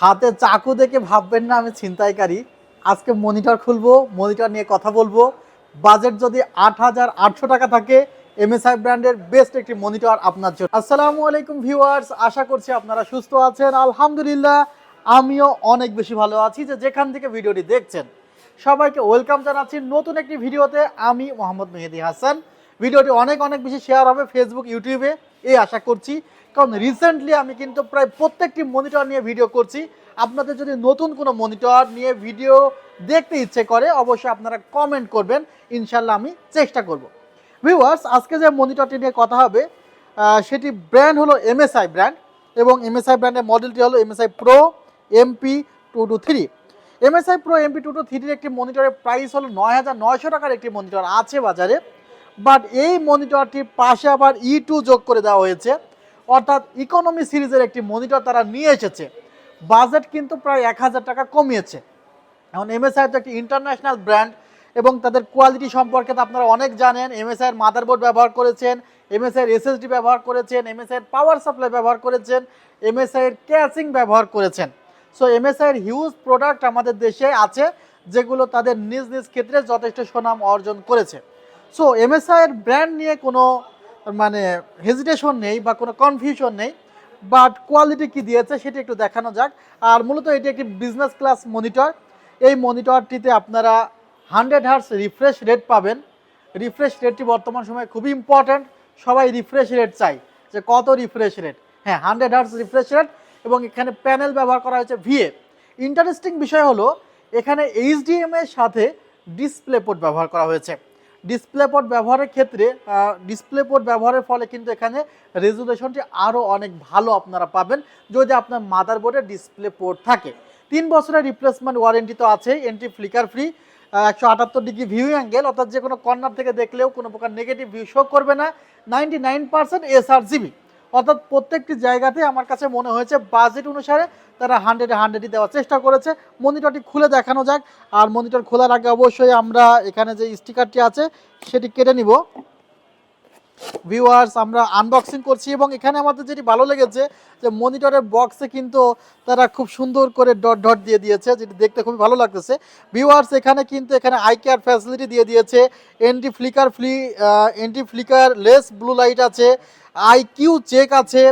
হাতে চাকু দেখে ভাববেন না, আমি ছিনতাইকারী। আজকে মনিটর খুলবো, মনিটর নিয়ে কথা বলব। বাজেট যদি আট হাজার আটশো টাকা থাকে এমএসআই ব্র্যান্ডের বেস্ট একটি মনিটর আপনার জন্য। আসসালামু আলাইকুম ভিউয়ার্স, আশা করছি আপনারা সুস্থ আছেন। আলহামদুলিল্লাহ, আমিও অনেক বেশি ভালো আছি যে যেখান থেকে ভিডিওটি দেখছেন। সবাইকে ওয়েলকাম জানাচ্ছি নতুন একটি ভিডিওতে। আমি মোহাম্মদ মেহেদি হাসান। ভিডিওটি অনেক অনেক বেশি শেয়ার হবে ফেসবুক ইউটিউবে এই আশা করছি কারণ রিসেন্টলি আমি কিন্তু প্রায় প্রত্যেকটি মনিটর নিয়ে ভিডিও করছি। আপনাদের যদি নতুন কোনো মনিটর নিয়ে ভিডিও দেখতে ইচ্ছে করে, অবশ্যই আপনারা কমেন্ট করবেন। ইনশাল্লাহ আমি চেষ্টা করব। ভিউয়ার্স আজকে যে মনিটরটি নিয়ে কথা হবে সেটি ব্র্যান্ড হলো এমএসআই ব্র্যান্ড এবং এমএসআই ব্র্যান্ডের মডেলটি হলো MSI Pro MP two two three MSI Pro MP two two থ্রির একটি মনিটরের প্রাইস হলো নয় হাজার নয়শো টাকার একটি মনিটর আছে বাজারে। বাট এই মনিটরটির পাশে আবার ই টু যোগ করে দেওয়া হয়েছে। অর্থাৎ ইকোনমি সিরিজের একটি মনিটর তারা নিয়ে এসেছে। বাজেট কিন্তু প্রায় এক হাজার টাকা কমিয়েছে। এখন এমএসআই তো একটি ইন্টারন্যাশনাল ব্র্যান্ড এবং তাদের কোয়ালিটি সম্পর্কে তো আপনারা অনেক জানেন। এমএসআই এর মাদারবোর্ড ব্যবহার করেছেন এমএসআই এর এসএসডি ব্যবহার করেছেন এমএসআই এর পাওয়ার সাপ্লাই ব্যবহার করেছেন এমএসআই এর ক্যাচিং ব্যবহার করেছেন। সো এমএসআই এর হিউজ প্রোডাক্ট আমাদের দেশে আছে, যেগুলো তাদের নিজ নিজ ক্ষেত্রে যথেষ্ট সুনাম অর্জন করেছে। সো এমএসআই এর ব্র্যান্ড নিয়ে কোনো মানে হেজিটেশন নেই বা কোনো কনফিউশন নেই বাট কোয়ালিটি কি দিয়েছে সেটি একটু দেখানো যাক। আর মূলত এটি একটি বিজনেস ক্লাস মনিটর এই মনিটরটিতে আপনারা হান্ড্রেড হার্স রিফ্রেশ রেট পাবেন। রিফ্রেশ রেটটি বর্তমান সময়ে খুবই ইম্পর্ট্যান্ট সবাই রিফ্রেশ রেট চাই যে কত রিফ্রেশ রেট হ্যাঁ হান্ড্রেড হার্স রিফ্রেশ রেট এবং এখানে প্যানেল ব্যবহার করা হয়েছে ভিএ ইন্টারেস্টিং বিষয় হলো, এখানে এইচডিএম এর সাথে ডিসপ্লে পোর্ট ব্যবহার করা হয়েছে। ডিসপ্লে পোর্ট ব্যবহারের ক্ষেত্রে ডিসপ্লে পোর্ট ব্যবহারের ফলে কিন্তু এখানে রেজুলেশনটি আরও অনেক ভালো আপনারা পাবেন যদি আপনার মাদারবোর্ডে ডিসপ্লে পোর্ট থাকে। তিন বছরের রিপ্লেসমেন্ট ওয়ারেন্টি তো আছে এন্ট্রি ফ্লিকার ফ্রি একশো আটাত্তর ডিগ্রি ভিউ অ্যাঙ্গেল অর্থাৎ যে কোনো কর্নার থেকে দেখলেও কোনো প্রকার নেগেটিভ ভিউ শো করবে না। Ninety nine percent SR GB অর্থাৎ প্রত্যেকটি জায়গাতে আমার কাছে মনে হয়েছে বাজেট অনুসারে তারা হান্ড্রেড হান্ড্রেডই দেওয়ার চেষ্টা করেছে। মনিটরটি খুলে দেখানো যাক। আর মনিটর খোলার আগে অবশ্যই আমরা এখানে যে স্টিকারটি আছে, সেটি কেটে নিব। ভিউয়ার্স আমরা আনবক্সিং করছি এবং এখানে আমাদের যেটি ভালো লেগেছে যে মনিটরের বক্সে কিন্তু তারা খুব সুন্দর করে ডট ডট দিয়ে দিয়েছে, যেটি দেখতে খুবই ভালো লাগতেছে। ভিউয়ার্স এখানে কিন্তু এখানে আই কেয়ার ফ্যাসিলিটি দিয়ে দিয়েছে। Anti flicker flea anti flicker less blue light আছে আই কিউ চেক আছে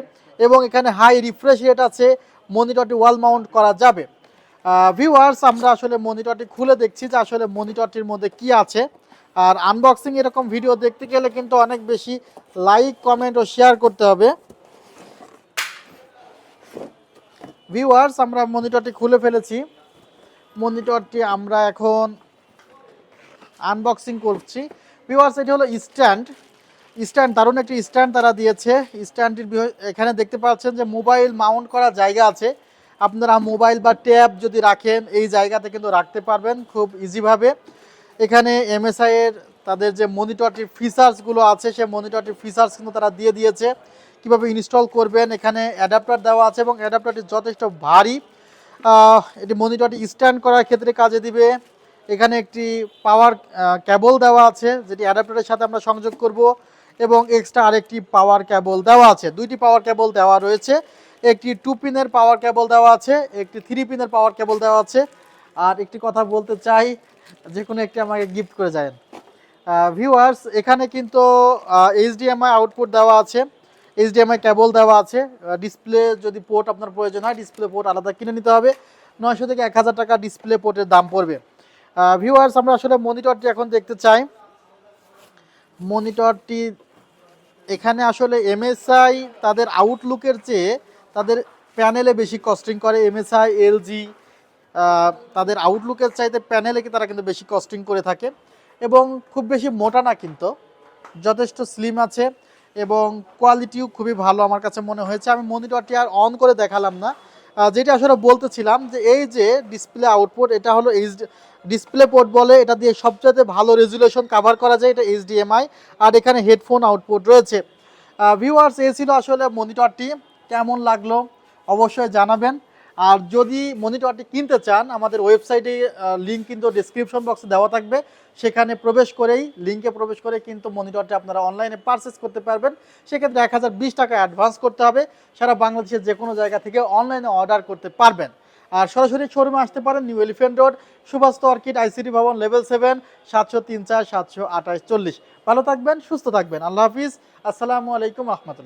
এবং এখানে হাই রিফ্রেশ রেট আছে। মনিটরটি ওয়াল মাউন্ট করা যাবে। ভিউয়ার্স আমরা আসলে মনিটরটি খুলে দেখছি যে আসলে মনিটরটির মধ্যে কি আছে। আর আনবক্সিং এরকম ভিডিও দেখতে গেলে কিন্তু অনেক বেশি লাইক কমেন্ট ও শেয়ার করতে হবে। ভিউয়ার্স আমরা মনিটরটি খুলে ফেলেছি। মনিটরটি আমরা এখন আনবক্সিং করছি। ভিউয়ার্স এটি হলো স্ট্যান্ড স্ট্যান্ড দারুণ একটি স্ট্যান্ড তারা দিয়েছে। স্ট্যান্ডটির এখানে দেখতে পাচ্ছেন যে মোবাইল মাউন্ট করার জায়গা আছে। আপনারা মোবাইল বা ট্যাব যদি রাখেন, এই জায়গাতে কিন্তু রাখতে পারবেন খুব ইজিভাবে এখানে এমএসআই এর তাদের যে মনিটরটির ফিচার্সগুলো আছে, সেই মনিটরটির ফিচার্স কিন্তু তারা দিয়ে দিয়েছে। কীভাবে ইনস্টল করবেন, এখানে অ্যাডাপ্টার দেওয়া আছে এবং অ্যাডাপ্টারটি যথেষ্ট ভারী। এটি মনিটরটি স্ট্যান্ড করার ক্ষেত্রে কাজে দিবে। এখানে একটি পাওয়ার ক্যাবল দেওয়া আছে, যেটি অ্যাডাপ্টারের সাথে আমরা সংযোগ করব এবং এক্সট্রা আরেকটি পাওয়ার ক্যাবল দেওয়া আছে। দুইটি পাওয়ার ক্যাবল দেওয়া রয়েছে। একটি টু পিনের পাওয়ার ক্যাবল দেওয়া আছে, একটি থ্রি পিনের পাওয়ার কেবল দেওয়া আছে। আর একটি কথা বলতে চাই যে কোনো একটি আমাকে গিফট করে যায় ভিউয়ার্স এখানে কিন্তু এইচডিএমআই আউটপুট দেওয়া আছে। এইচডিএমআই কেবল দেওয়া আছে। ডিসপ্লে যদি পোর্ট আপনার প্রয়োজন হয় ডিসপ্লে পোর্ট আলাদা কিনে নিতে হবে। নয়শো থেকে এক হাজার টাকা ডিসপ্লে পোর্টের দাম পড়বে। ভিউয়ার্স আমরা আসলে মনিটরটি এখন দেখতে চাই। মনিটরটি এখানে আসলে এমএসআই তাদের আউটলুকের চেয়ে তাদের প্যানেলে বেশি কস্টিং করে। এমএসআই এলজি তাদের আউটলুকের চাইতে প্যানেলে কি তারা কিন্তু বেশি কস্টিং করে থাকে। এবং খুব বেশি মোটা না কিন্তু, যথেষ্ট স্লিম আছে এবং কোয়ালিটিও খুবই ভালো আমার কাছে মনে হয়েছে। আমি মনিটরটি আর অন করে দেখালাম না। যেটা আসলে বলতেছিলাম যে এই যে ডিসপ্লে আউটপুট এটা হলো এইচ ডিসপ্লে পোর্ট বলে, এটা দিয়ে সবচেয়ে ভালো রেজুলেশন কাভার করা যায়, এটা এইচডিএমআই আর এখানে হেডফোন আউটপুট রয়েছে। ভিউয়ার্স এ ছিল আসলে মনিটরটি কেমন লাগল? অবশ্যই জানাবেন। আর যদি মনিটরটি কিনতে চান, আমাদের ওয়েবসাইটে লিঙ্ক কিন্তু ডিসক্রিপশন বক্সে দেওয়া থাকবে। সেখানে প্রবেশ করেই লিঙ্কে প্রবেশ করে কিন্তু মনিটরটি আপনারা অনলাইনে পারচেস করতে পারবেন। সেক্ষেত্রে এক হাজার বিশ টাকা অ্যাডভান্স করতে হবে। সারা বাংলাদেশের যে কোনো জায়গা থেকে অনলাইনে অর্ডার করতে পারবেন। আর সরাসরি শোরুমে আসতে পারেন New Elephant Road Subhash Orchid ICD ভবন লেভেল সেভেন সাতশো তিন চার, সাতশো আঠাশ চল্লিশ। ভালো থাকবেন, সুস্থ থাকবেন। আল্লাহ হাফিজ। আসসালামু আলাইকুম রহমতুল্লাহ।